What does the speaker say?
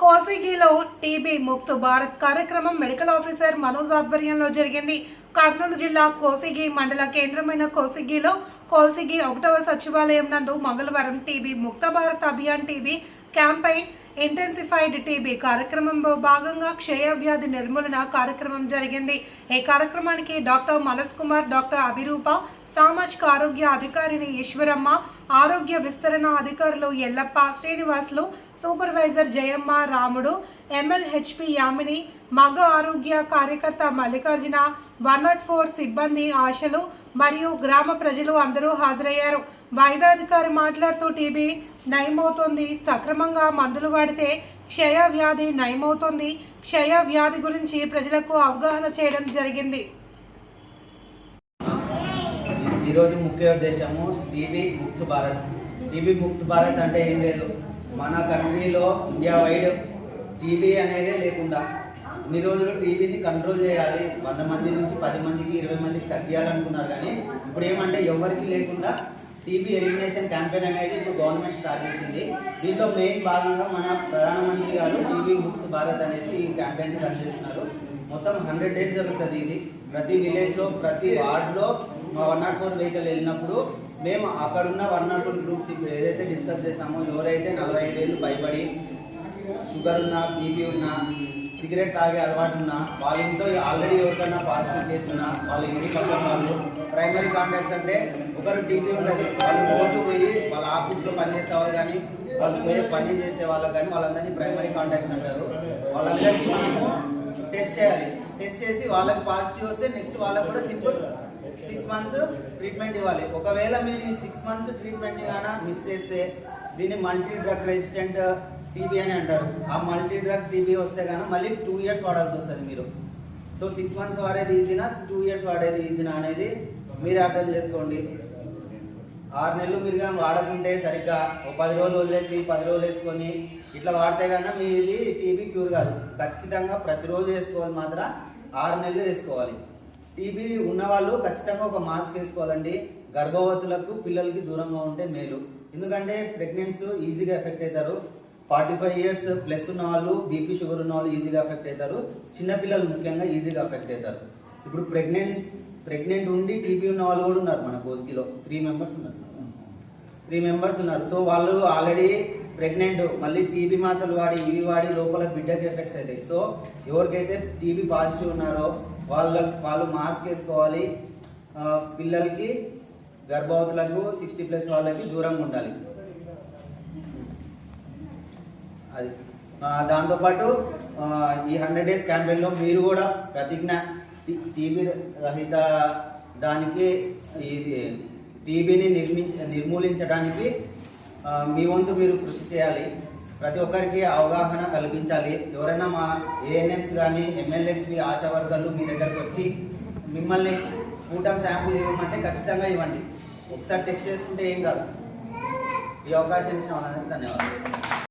కోసిగిలో TB Mukt Bharat కార్యక్రమం medical officer Manoj ఆధ్వర్యంలో జరిగింది. కర్నూలు జిల్లా కోసిగి మండల కేంద్రమైన కోసిగిలో కోసిగి ఒకటవ సచివాలయం నందు మంగళవారం TB Mukt Bharat Abhiyan TB campaign intensified TB కార్యక్రమంలో భాగంగా క్షయవ్యాధి నిర్మూలన కార్యక్రమం జరిగింది. ఈ కార్యక్రమానికి డాక్టర్ మనస్ కుమార్ డాక్టర్ అభిరూప సామాజిక ఆరోగ్య అధికారిని ఈశ్వరమ్మ ఆరోగ్య విస్తరణ అధికారులు ఎల్లప్ప శ్రీనివాసులు సూపర్వైజర్ జయమ్మ రాముడు ఎంఎల్హెచ్పి యామిని మగ ఆరోగ్య కార్యకర్త మల్లికార్జున వన్ నాట్ ఫోర్ సిబ్బంది ఆశలు మరియు గ్రామ ప్రజలు అందరూ హాజరయ్యారు. వైద్యాధికారి మాట్లాడుతూ టీబీ నయమవుతుంది. సక్రమంగా మందులు వాడితే క్షయ వ్యాధి నయమవుతుంది. క్షయ వ్యాధి గురించి ప్రజలకు అవగాహన చేయడం జరిగింది. ఈరోజు ముఖ్య ఉద్దేశము టీబీ ముక్త్ భారత్. టీబీ ముక్త్ భారత్ అంటే ఏం లేదు. మన కంట్రీలో ఇండియా వైడ్ టీబీ అనేది లేకుండా ఇన్ని రోజులు టీవీని కంట్రోల్ చేయాలి. వంద మంది నుంచి పది మందికి ఇరవై మందికి తగ్గియాలనుకున్నారు కానీ ఇప్పుడు ఏమంటే ఎవరికి లేకుండా టీబీ ఎలిమినేషన్ క్యాంపెయిన్ అనేది ఇప్పుడు గవర్నమెంట్ స్టార్ట్ చేసింది. దీంట్లో మెయిన్ భాగంగా మన ప్రధానమంత్రి గారు టీబీ ముక్త్ భారత్ అనేసి ఈ క్యాంపెయిన్ రన్ చేస్తున్నారు. మొత్తం హండ్రెడ్ డేస్ జరుగుతుంది ఇది. ప్రతి విలేజ్లో ప్రతి వార్డులో మా వన్ నాట్ ఫోర్ వెహికల్ వెళ్ళినప్పుడు మేము అక్కడున్న వన్ నాట్ ఫోర్ గ్రూప్స్ ఇప్పుడు ఏదైతే డిస్కస్ చేసినామో ఎవరైతే నలభై ఐదేళ్ళు భయపడి షుగర్ ఉన్నా బీపీ ఉన్నా సిగరెట్ తాగే అలవాటు ఉన్నా వాళ్ళ ఇంట్లో ఆల్రెడీ ఎవరికైనా పాజిటివ్ కేసు ఉన్నా వాళ్ళ ఇంటి పక్కన వాళ్ళు ప్రైమరీ కాంటాక్ట్స్ అంటే ఒకరు టీవీ ఉంటుంది. వాళ్ళు రోజు పోయి వాళ్ళ ఆఫీస్లో పనిచేసే వాళ్ళు కానీ వాళ్ళు పోయి పని చేసే వాళ్ళు కానీ వాళ్ళందరినీ ప్రైమరీ కాంటాక్ట్స్ అంటారు. వాళ్ళందరికీ మనము టెస్ట్ చేయాలి. టెస్ట్ చేసి వాళ్ళకి పాజిటివ్ వస్తే నెక్స్ట్ వాళ్ళకి కూడా సింపుల్ సిక్స్ మంత్స్ ట్రీట్మెంట్ ఇవ్వాలి. ఒకవేళ మీరు ఈ సిక్స్ మంత్స్ ట్రీట్మెంట్ కానీ మిస్ చేస్తే దీన్ని మల్టీ డ్రగ్ రెసిస్టెంట్ టీబీ అని అంటారు. ఆ మల్టీ డ్రగ్ టీబీ వస్తే కానీ మళ్ళీ టూ ఇయర్స్ వాడాల్సి వస్తుంది మీరు. సో సిక్స్ మంత్స్ వాడేది ఈజీనా టూ ఇయర్స్ వాడేది ఈజీనా అనేది మీరు అర్థం చేసుకోండి. ఆరు నెలలు మీరు కానీ వాడకుంటే సరిగ్గా ఒక పది రోజులు వదిలేసి పది రోజులు వేసుకొని ఇట్లా వాడితే కన్నా మీది టీబీ క్యూర్ కాదు. ఖచ్చితంగా ప్రతిరోజు వేసుకోవాలి మాత్రం ఆరు నెలలు వేసుకోవాలి. టీబీ ఉన్నవాళ్ళు ఖచ్చితంగా ఒక మాస్క్ వేసుకోవాలండి. గర్భవతులకు పిల్లలకి దూరంగా ఉంటే మేలు. ఎందుకంటే ప్రెగ్నెంట్స్ ఈజీగా ఎఫెక్ట్ అవుతారు. ఫార్టీ ఫైవ్ ఇయర్స్ ప్లస్ ఉన్న వాళ్ళు బీపీ షుగర్ ఉన్న వాళ్ళు ఈజీగా అఫెక్ట్ అవుతారు. చిన్నపిల్లలు ముఖ్యంగా ఈజీగా అఫెక్ట్ అవుతారు. ఇప్పుడు ప్రెగ్నెంట్ ప్రెగ్నెంట్ ఉండి టీబీ ఉన్న వాళ్ళు కూడా ఉన్నారు మన కోస్కిలో త్రీ మెంబర్స్ ఉన్నారు. త్రీ మెంబర్స్ ఉన్నారు. సో వాళ్ళు ఆల్రెడీ ప్రెగ్నెంట్ మళ్ళీ టీబీ మాత్రలు వాడి ఇవి వాడి లోపల బిడ్డకి ఎఫెక్ట్స్ అవుతాయి. సో ఎవరికైతే టీబీ పాజిటివ్ ఉన్నారో వాళ్ళ వాళ్ళు మాస్క్ వేసుకోవాలి. పిల్లలకి గర్భవతులకు సిక్స్టీ ప్లస్ వాళ్ళకి దూరంగా ఉండాలి. అది. దాంతోపాటు ఈ హండ్రెడ్ డేస్ క్యాంపెయిన్లో మీరు కూడా ప్రతిజ్ఞ టీబీ రహిత దానికి ఇది టీబీని నిర్మించ నిర్మూలించడానికి మీ వంతు మీరు కృషి చేయాలి. ప్రతి ఒక్కరికి అవగాహన కల్పించాలి. ఎవరైనా మా ఏఎన్ఎంస్ కానీ ఎమ్మెల్యేస్ మీ ఆశా వర్గాలు మీ దగ్గరకు వచ్చి మిమ్మల్ని స్ఫూటం శాంపుల్ ఇవ్వమంటే ఖచ్చితంగా ఇవ్వండి. ఒకసారి టెస్ట్ చేసుకుంటే ఏం కాదు. ఈ అవకాశం ఇచ్చిన వాళ్ళకి ధన్యవాదాలు.